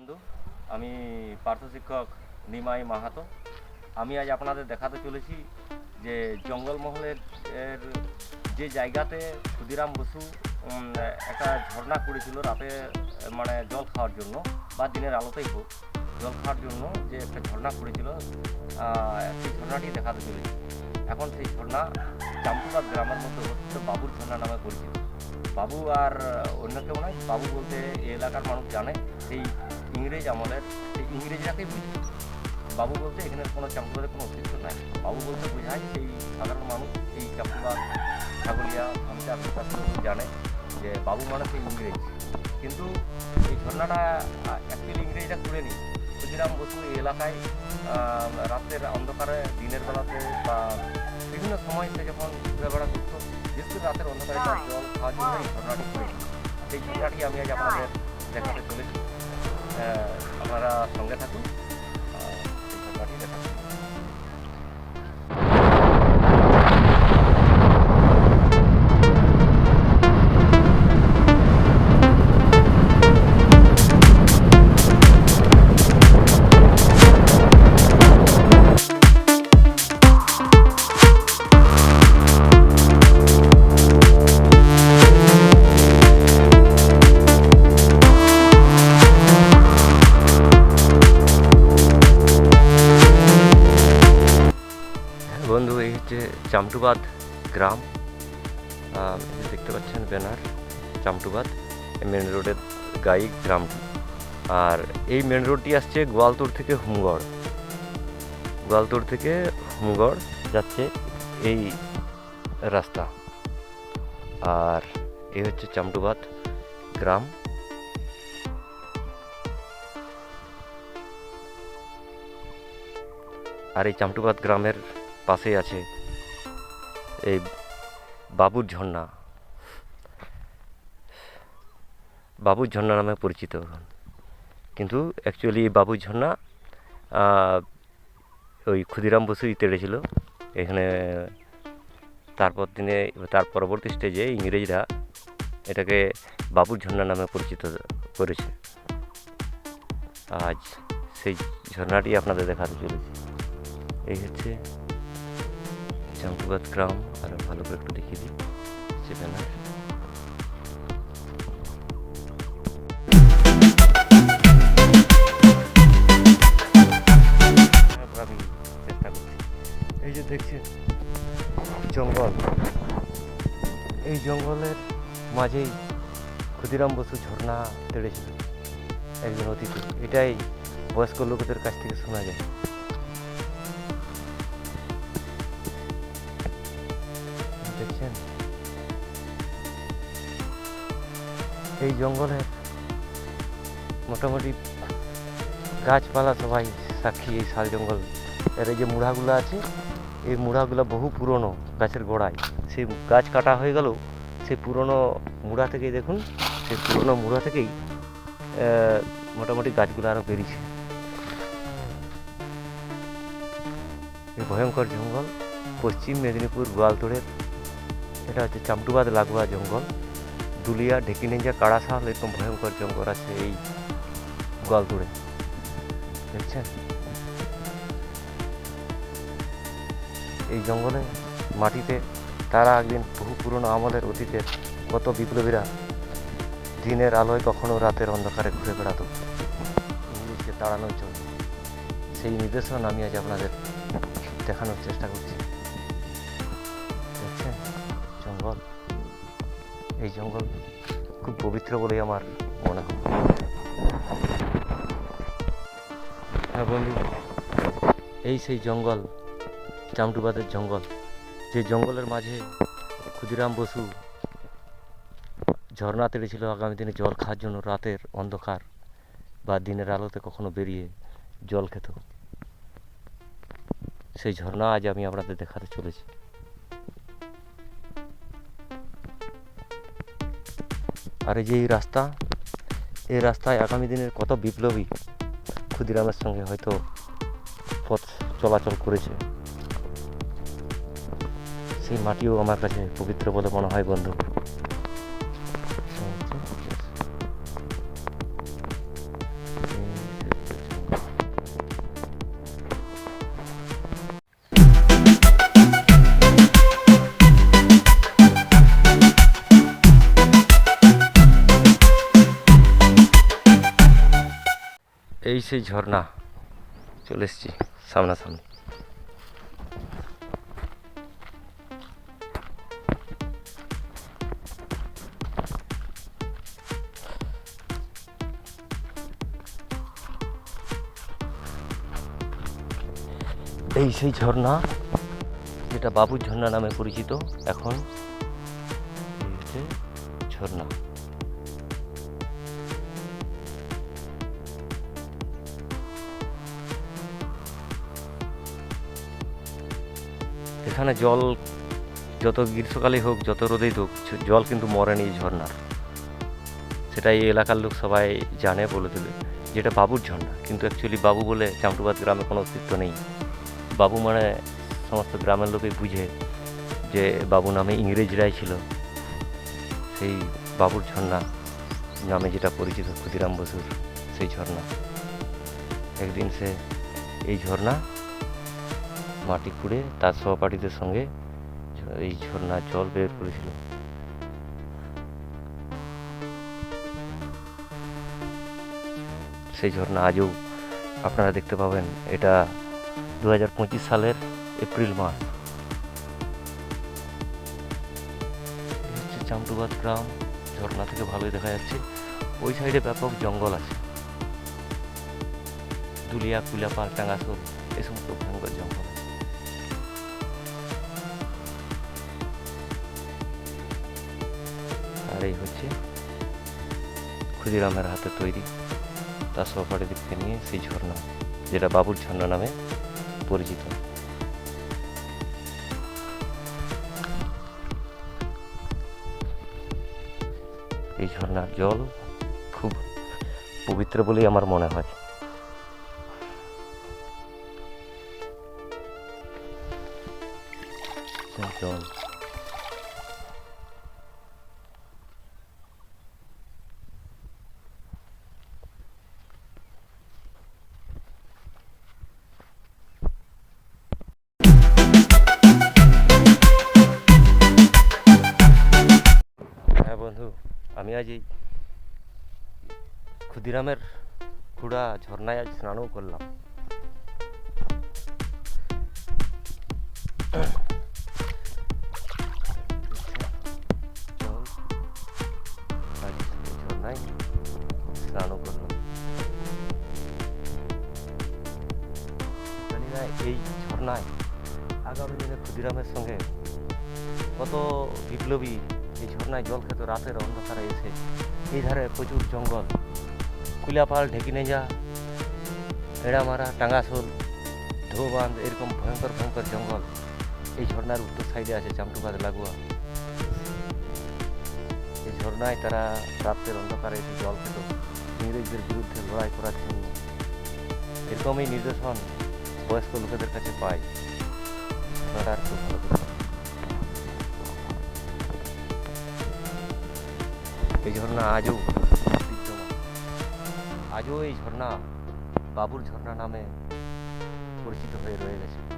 বন্ধু, আমি পার্থ শিক্ষক নিমাই মাহাতো। আমি আজ আপনাদের দেখাতে চলেছি যে জঙ্গলমহলের, এর যে জায়গাতে ক্ষুদিরাম বসু একটা ঝর্ণা করেছিল রাতে মানে জল খাওয়ার জন্য, বা দিনের আলোতেই হোক, জল খাওয়ার জন্য যে একটা ঝর্ণা করেছিল সেই ঝর্ণাটি দেখাতে চলেছি। এখন সেই ঝর্ণা চাম্পুবাদ গ্রামের মধ্যে অবস্থিত বাবুর ঝর্ণা নামে পরিচিত। বাবু আর অন্য কেউ নয়, বাবু বলতে এই এলাকার মানুষ জানে, সেই ইংরেজ আমাদের সেই ইংরেজরাকেই বুঝি। বাবু বলতে এখানে কোনো চাম্পুবাদের কোনো অস্তিত্ব নাই। বাবু বলতে বোঝায় সেই সাধারণ মানুষ, এই চাম্পুবাদ ছাগলিয়া আমচা লোক জানে যে বাবু মানে সেই ইংরেজ। কিন্তু এই ঝর্ণাটা অ্যাকচুয়ালি ইংরেজরা করেনি ক্ষুদিরাম বসু এই এলাকায় রাতের অন্ধকারে, দিনের বেলাতে বা বিভিন্ন সময় সে যখন ঘুরে বেড়া করতো বিশেষ রাতের অন্ধকারে জল খাওয়ার জন্য এই ঝর্ণাটি করেছিল সেই ঝর্ণাটি আমি আজ আপনাদের দেখাতে চলেছি। আপনারা সঙ্গে থাকুন। চামটুবাদ গ্রাম। দেখতে পাচ্ছেন ব্যানার চামটুবাদ মেন রোডের গাই গ্রামটি আর এই মেন রোডটি আসছে গোয়ালতোড় থেকে হুমগড়। গোয়ালতোড় থেকে হুমগড় যাচ্ছে এই রাস্তা। আর এই হচ্ছে চামটুবাদ গ্রাম। আর এই চামটুবাদ গ্রামের পাশেই আছে এই বাবুর ঝর্ণা। বাবুর ঝর্ণা নামে পরিচিত এখন। কিন্তু অ্যাকচুয়ালি এই বাবুর ঝর্ণা ওই ক্ষুদিরাম বসুই তেড়েছিল। এখানে তারপর দিনে, তার পরবর্তী স্টেজে ইংরেজরা এটাকে বাবুর ঝর্ণা নামে পরিচিত করেছে। আজ সেই ঝর্ণাটি আপনাদের দেখাতে চলেছে। এই হচ্ছে চাম্পুবাদ গ্রাম আর ভালো করে একটু দেখিয়ে দিই সে করছি। এই যে দেখছেন, জঙ্গল। এই জঙ্গলের মাঝেই ক্ষুদিরাম বসু ঝর্ণা তেড়েছিল, একজন অতিথি। এটাই বয়স্ক লোকদের কাছ থেকে শোনা যায়। দেখছেন এই জঙ্গলে মোটামুটি গাছপালা সবাই সাক্ষী এই শাল জঙ্গল। এর এই যে মুড়াগুলো আছে, এই মুড়াগুলো বহু পুরনো গাছের গোড়ায়। সেই গাছ কাটা হয়ে গেল, সেই পুরনো মুড়া থেকেই দেখুন, সেই পুরনো মুড়া থেকেই মোটামুটি গাছগুলো আরও বেরিয়েছে। এই ভয়ঙ্কর জঙ্গল, পশ্চিম মেদিনীপুর, গোয়ালতোড়ের এটা হচ্ছে চামটুবাদ লাগোয়া জঙ্গল। দুলিয়া ঢেকিনেঞ্জা কাড়াশাল এরকম ভয়ঙ্কর জঙ্গল আছে এই গোয়ালতোড়ে। দেখছেন? এই জঙ্গলে মাটিতে তারা একদিন বহু পুরনো আমলের অতীতের কত বিপ্লবীরা দিনের আলোয় কখনো রাতের অন্ধকারে ঘুরে বেড়াতো। ইংলিশকে তাড়ানোর জন্য সেই নির্দেশন আমি আজ আপনাদের দেখানোর চেষ্টা করছি। এই জঙ্গল খুব পবিত্র বলেই আমার মনে হয়। হ্যাঁ বন্ধু, এই সেই জঙ্গল, চামটুবাদের জঙ্গল, যে জঙ্গলের মাঝে ক্ষুদিরাম বসু ঝর্ণা তেড়েছিল আগামী দিনে জল খাওয়ার জন্য রাতের অন্ধকার বা দিনের আলোতে কখনো বেরিয়ে জল খেত। সেই ঝর্ণা আজ আমি আপনাদের দেখাতে চলেছি। আর এই যে এই রাস্তা, এই রাস্তায় আগামী দিনের কত বিপ্লবী ক্ষুদিরামের সঙ্গে হয়তো পথ চলাচল করেছে। সেই মাটিও আমার কাছে পবিত্র বলে মনে হয় বন্ধু। এই সেই ঝর্ণা। চলে এসছি, সামনাসামনি। এই সেই ঝর্ণা, যেটা বাবুর ঝর্ণা নামে পরিচিত, এখন ঝর্ণা। এখানে জল যত গ্রীষ্মকালে হোক, যত রোদেই হোক, জল কিন্তু মরেনি এই ঝর্ণার। সেটা এই এলাকার লোক সবাই জানে বলে দেবে যেটা বাবুর ঝর্ণা। কিন্তু অ্যাকচুয়ালি বাবু বলে চামটুবাদ গ্রামে কোনো অস্তিত্ব নেই। বাবু মানে সমস্ত গ্রামের লোকেই বুঝে যে বাবু নামে ইংরেজরাই ছিল। সেই বাবুর ঝর্ণা নামে যেটা পরিচিত ক্ষুদিরাম বসুর সেই ঝর্ণা। একদিন সে এই ঝর্ণা মাটি খুঁড়ে তার সহপাঠীদের সঙ্গে এই ঝর্ণার জল বের করেছিল। সেই ঝর্ণা আজও আপনারা দেখতে পাবেন, এটা দু হাজার পঁচিশ সালের এপ্রিল মাস। চামটুবাদ গ্রাম, ঝর্ণা থেকে ভালোই দেখা যাচ্ছে। ওই সাইডে ব্যাপক জঙ্গল আছে। দুলিয়া কুলাপাল টাঙ্গাসোল এই সমস্ত এই হচ্ছে। ক্ষুদিরামের হাতে তৈরি। তার সহপাঠীদেরকে নিয়ে সেই ঝর্ণা, যেটা বাবুর ঝর্ণা নামে পরিচিত। এই ঝর্ণার জল খুব পবিত্র বলেই আমার মনে হয়। জল। ক্ষুদিরামের খুড়া ঝর্ণায় আজ স্নানও করলাম। ঝর্ণায় স্নানও করলাম। এই ঝর্ণায় আগামী দিনে ক্ষুদিরামের সঙ্গে কত বিপ্লবী এই ঝর্ণায় জল খেত, রাতের অন্ধকারে এসে এই ধারে প্রচুর জঙ্গল। কুলাপাল ঢেকিনেজা এড়ামারা টাঙ্গাসোল ধোবান্ধ এরকম ভয়ঙ্কর ভয়ঙ্কর জঙ্গল। এই ঝর্ণার উত্তর সাইডে আছে চামটুবাদ লাগোয়া। এই ঝর্ণায় তারা রাতের অন্ধকারে এসে জল খেত। ইংরেজদের বিরুদ্ধে লড়াই করার জন্য। এরকমই নির্দেশন বয়স্ক লোকেদের কাছে আর খুব ভালো এই ঝর্ণা আজও আজও এই ঝর্ণা বাবুর ঝর্ণা নামে পরিচিত হয়ে রয়ে গেছে।